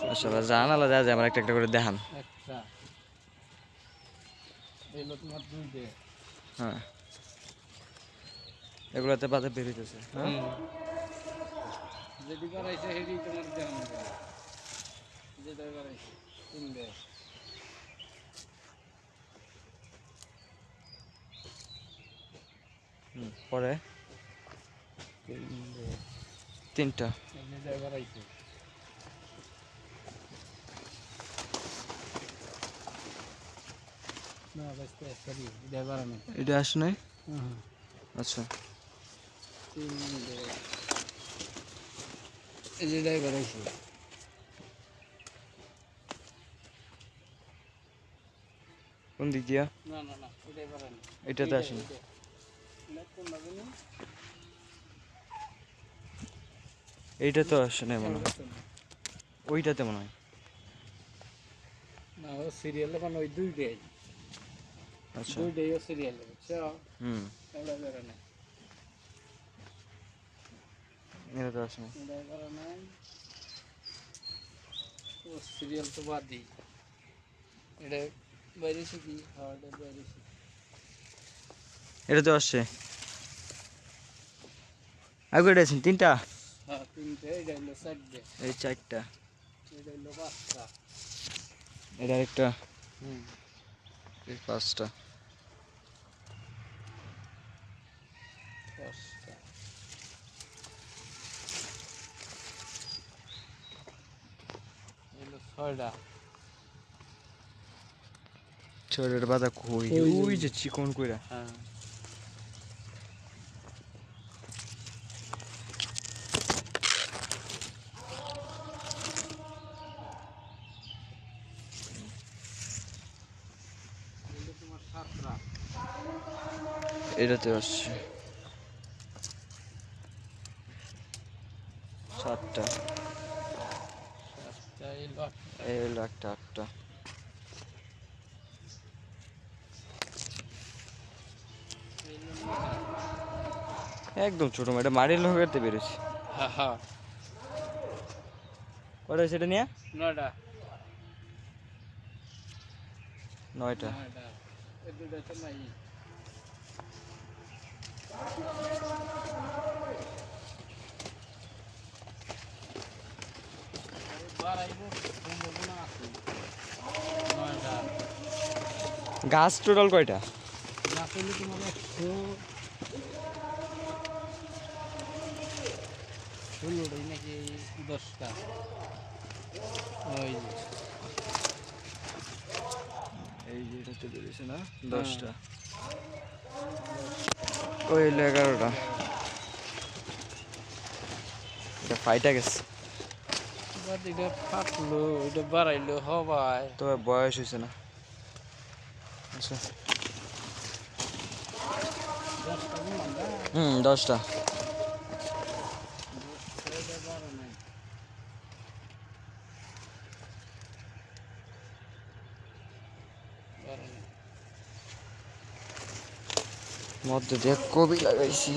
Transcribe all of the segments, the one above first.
মাশাআল্লাহ জানালা যা যায় আমার একটা একটা করে দেখান। একটা এলো তোমার দুইটে হ্যাঁ। এগুলোতে বাদে বেরিয়েছে হ্যাঁ? সেটি তোমার দেখানো যেটা তিনটে হুম, পরে? তিনটে। তিনটা যেটা করাইছে না বাঁচতে সরি এটা আসে নাই? আচ্ছা। এই যেটাই করাইছে। কোন দিক দিয়া? না না না এটাতে এইটা তো আসে নাই মনে হয়। ওইটাতে মনে হয়। না সিরিয়ালে মানে ওই দুইটাই। আচ্ছা। ও সিরিয়ালে বুঝছ হুম। এটা বেরো না। এটা তো আসে না এটা না। ও সিরিয়াল তো বাদ দিই এটা বাইরেছে কি? হ্যাঁ এটা বাইরেছে এটা তো আসছে। আগে এটা আছে? তিনটা? হ্যাঁ তিনটে। এটা হলো চারটে। এই চারটা। এটা হলো পাঁচটা। এটা একটা হুম। পাঁচটা। পাঁচটা এলো ছয়টা। ছোটের বাদা কই? ওই যে- চিকন কইরা। হ্যাঁ। এটাতে আসছে। আটটা। এই হলো একটা আটটা। একদম ছোট এটা মাটির লোকেতে বেরোছে কটা সেটা নিয়ে? নয়টা। নয়টা নয়টা এই দুটো তো নাই বাড়াইবো সম্ভাবনা আছে নয়টা গাছ টোটাল কয়টা? দশটা। ওই এগারোটা। এটা ফাইটা গেছে। এটা ফাটলো এটা বাড়াইলো হবাই তবে বয়স হয়েছে না। আচ্ছা। হুম দশটা। মধ্যে দিয়ে কবি লাগাইছি।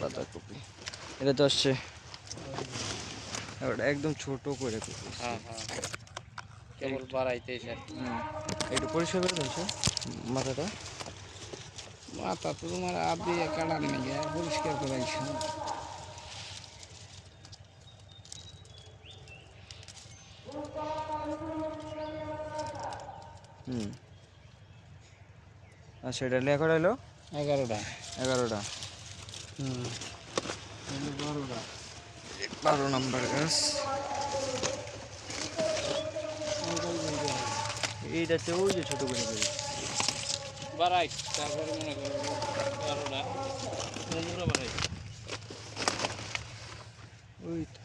বাঁধাকপি। এটা তো আসছে। ওটা একদম ছোট করে হ্যাঁ হ্যাঁ। কেবল বাড়াইতেছে হুম। একটু পরিষ্কার করে দিয়েছ মাথাটা। মাথা তো তোমার আদি কাটার নাকি পরিষ্কার করাইছে হুম। আচ্ছা এটা লেখা রইল এগারোটা। এগারোটা। হুম। বারোটা। বারো নম্বর গাছ এইটাতে ওই যে ছোট করে বেরিয়েছে। বাড়াই তারপরে মনে করো বারোটা পনেরো বাড়াই ওই তো।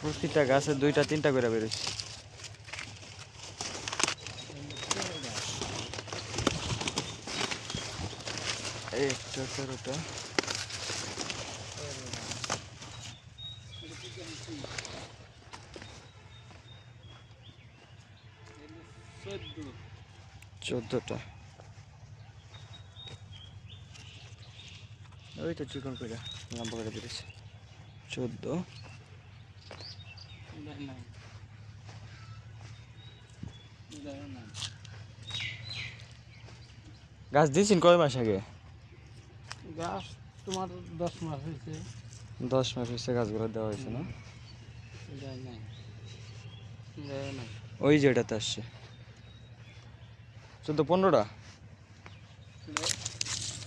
প্রতিটা গাছে দুইটা তিনটা করে বেরোচ্ছে একটা তেরোটা চোদ্দটা। ওই তো চিকন করে লম্বা করে বেড়েছে চোদ্দ। গাছ দিয়েছেন কয় মাস আগে? গাছ তোমার দশ মাস হয়েছে। দশ মাস হয়েছে গাছগুলো দেওয়া হয়েছে না? ওই যে এটাতে আসছে। চোদ্দ পনেরোটা?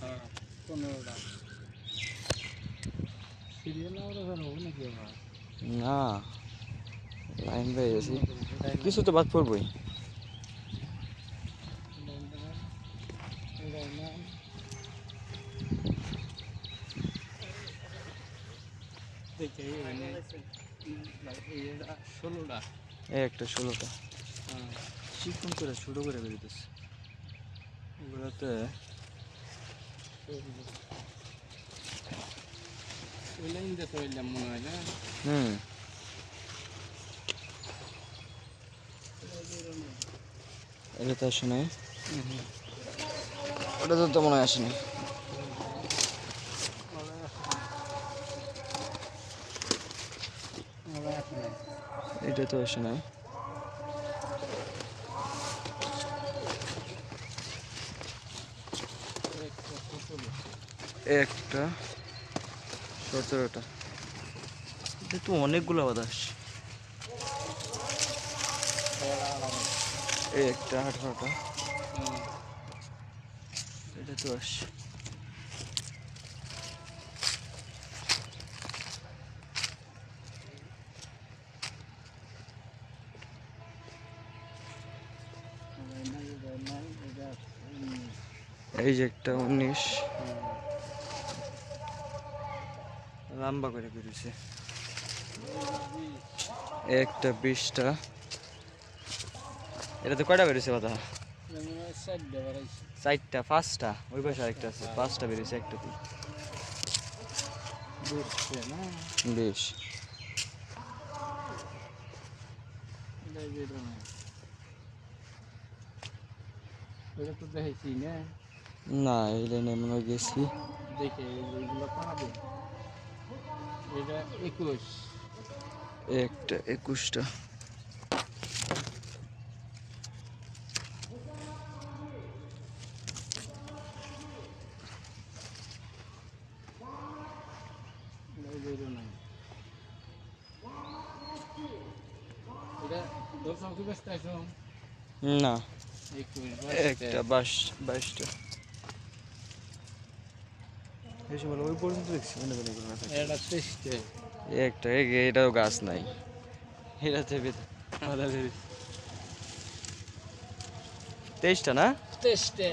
হ্যাঁ পনেরোটা। না লাইন পেয়ে গেছি। কিছু তো বাদ পড়বই এটাই নাই। দেখি এখানে এটা ষোলোটা এই একটা ষোলোটা। হ্যাঁ। চিকন করে ছোটো করে এগুলোতে মনে হয় না? হুম। এটা তো আসে নাই। ওটা তো তো মনে হয় আসেনি এটা তো আসে না। একটা সতেরোটা। এটা তো অনেকগুলো এই একটা আঠারোটা। এটা তো আসছে এই যে একটা উনিশ। লম্বা করে বেরিয়েছে একটা বিশটা। এটাতে কয়টা বেরিয়েছে কথা চারটা, পাঁচটা। ওই পাশে আরেকটা আছে। পাঁচটা বেরিয়েছে একটাতে বেশ। ওটা তো দেখেছি না। না এই লাইনে মনে গেছি। দেখে এইগুলো পাবে এটা একুশ। একটা একুশটা। না একটা বাইশ বাইশটা। ওই পর্যন্ত দেখছি এটা একটা এই যে এটাও গাছ নাই। এটাতে তেইশটা না? তেইশটে।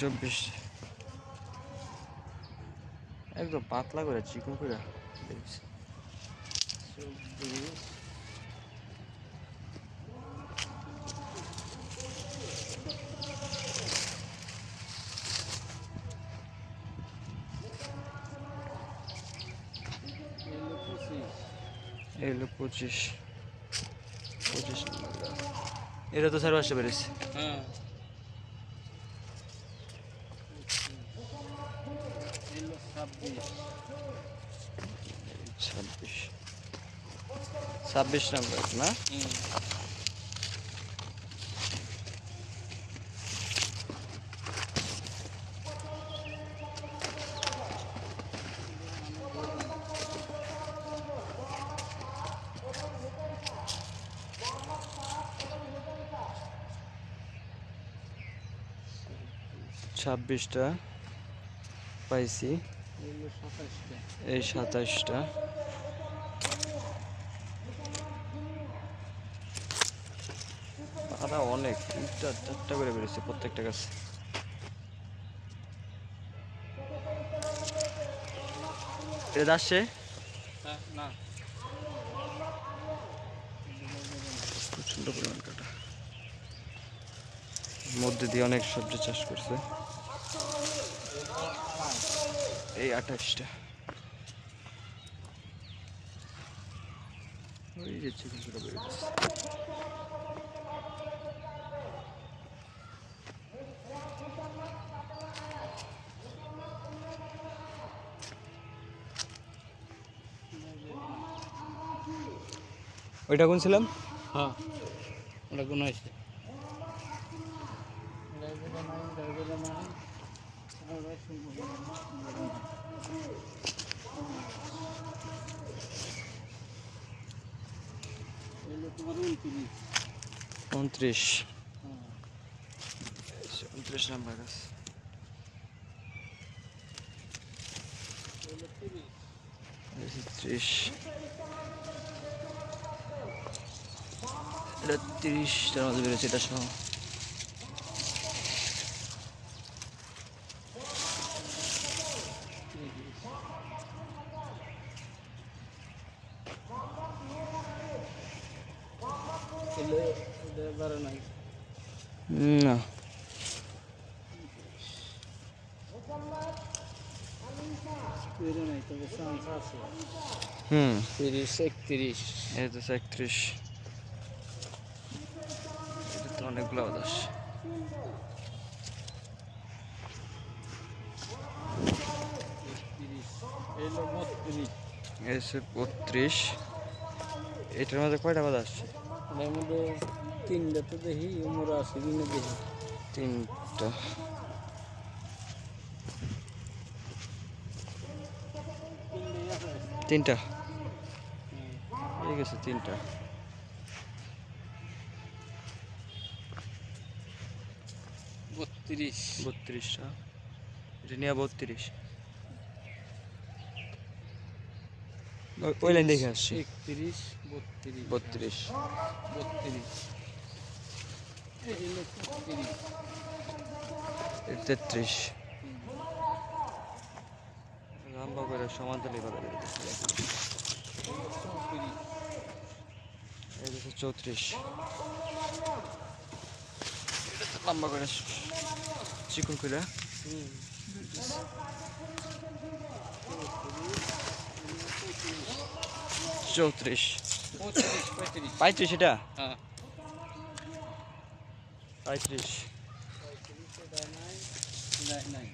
চব্বিশ। একদম পাতলা করে চিকন করে বেরিয়েছে। চব্বিশ। পঁচিশ। পঁচিশ এটা তো সাড়ে পাঁচটা বেড়েছে হ্যাঁ। ছাব্বিশ। ছাব্বিশ নম্বর না হুম ছাব্বিশটা পাইছি। এই সাতাশটা পাতা অনেক। চারটা করে প্রত্যেকটা গাছে। আসছে প্রচণ্ড পরিমাণ কাটা। মধ্যে দিয়ে অনেক সবজি চাষ করছে। এই আঠাশটা ওই যে চিকেনগুলো বের হচ্ছে ওইটা কোন ছিলাম হ্যাঁ ওটা কোন হয়েছে উনত্রিশ। উনত্রিশ নাম্বার এগুলো তিরিশ ত্রিশ এটা তিরিশটার মধ্যে বেরোচ্ছে এটা সহ। নাই। না। আছে। হুম। তিরিশ একত্রিশ। এই তো একত্রিশ। এটা তো অনেকগুলো এলো বত্রিশ। এটার মধ্যে কয়টা আওয়াজ আসছে তিনটা তো দেখি উমর আছে কিনে দেখি। তিনটা। তিনটা? এই গেছে তিনটা। বত্রিশ। বত্রিশটা এটা নিয়ে বত্রিশ। ওই- লাইন দেখে আসছি। একত্রিশ বত্রিশ। বত্রিশ। বত্রিশ। তেত্রিশ। করে সমান্তরালি কথা চৌত্রিশ। লম্বা করে চিকন করে। চৌত্রিশ। পঁয়ত্রিশ এটা? হ্যাঁ। পঁয়ত্রিশ পঁয়ত্রিশ এটা নাই নাই নাই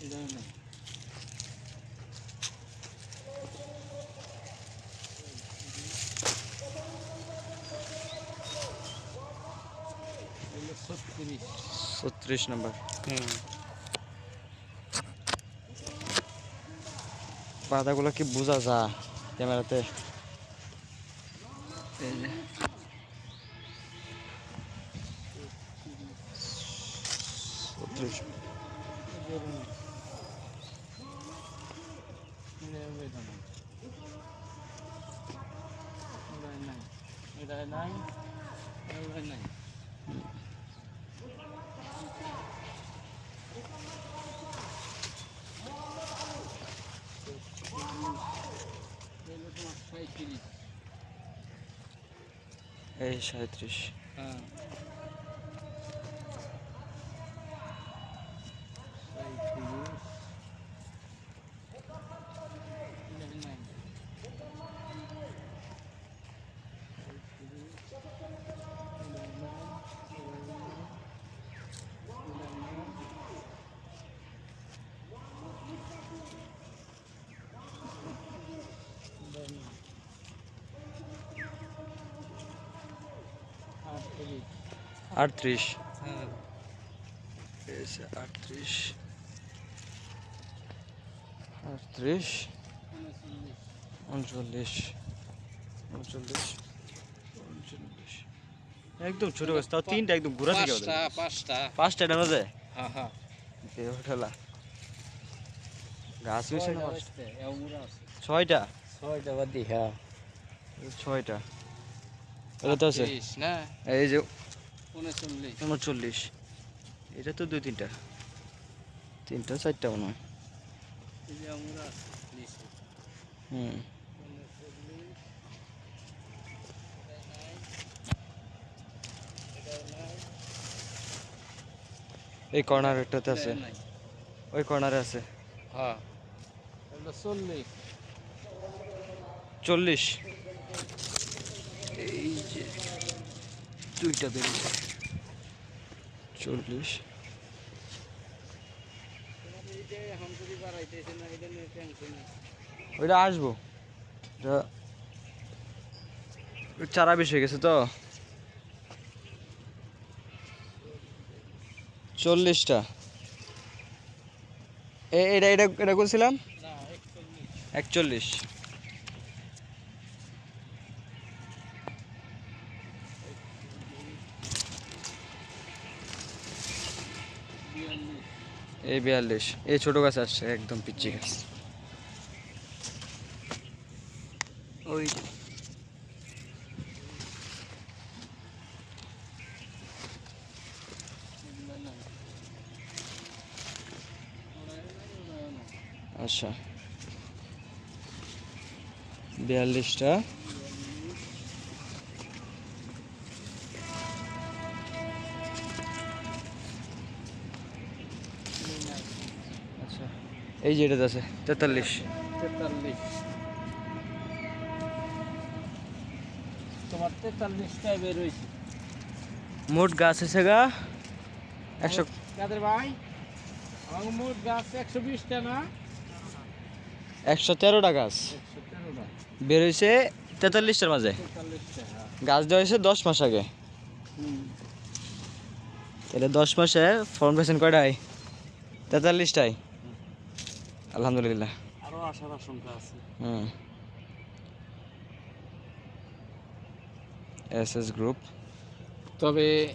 এটা নাই এগুলো ছত্রিশ ছত্রিশ নম্বর হুম পাতাগুলো কি বোঝা যা ক্যামেরাতে এই যে ছত্রিশ এটা নাই এটা নাই এই সাঁত্রিশ। হ্যাঁ সাঁইত্রিশ এটা নাই সাঁইত্রিশ এটা নাই এটা নাই এটা নাই এটা নাই আটত্রিশ আটত্রিশ। হ্যাঁ। আটত্রিশ। আটত্রিশ। উনচল্লিশ। উনচল্লিশ। একদম ছোট গাছ তাও তিনটা একদম ঘোরা থেকে পাঁচটা পাঁচটা। ডানা যায় হ্যাঁ হ্যাঁ। ঠেলা গাছ হয়েছে না ছয়টা। ছয়টা? বাদি হ্যাঁ। ছয়টা। এটা তো আছে? না। এই যে উনচল্লিশ। এটা তো দুই তিনটা। তিনটা চারটা মনে হয়। হুম। এই কর্নার একটাতে আছে। ওই কর্নারে আছে। হ্যাঁ। চল্লিশ। চল্লিশ। এই যে দুইটা বেরিয়েছে। চল্লিশ। ওইটা আসব। চারা বেশি হয়ে গেছে তো। চল্লিশটা। এটা এটা এটা করছিলাম একচল্লিশ একচল্লিশ বিয়াল্লিশ এই বিয়াল্লিশ। এই ছোট গাছ আসছে একদম পিচ্ছি গাছ। ওই আচ্ছা। বিয়াল্লিশটা। এই যে এটাতে আছে। তেতাল্লিশ। তেতাল্লিশ। তোমার তেতাল্লিশটায় বের হয়েছে। মোট গাছ আছে গা একশো কাদের ভাই? আমার মোট গাছ একশো বিশটা না? একশো তেরোটা গাছ। বের হয়েছে তেতাল্লিশটার মাঝে। হ্যাঁ। গাছ দেওয়া হয়েছে দশ মাস আগে। তাহলে দশ মাসে ফর্ম পেয়েছেন কয়টায়? তেতাল্লিশটাই আলহামদুলিল্লাহ। আরও আসার আশঙ্কা আছে। হুম। S S group. তবে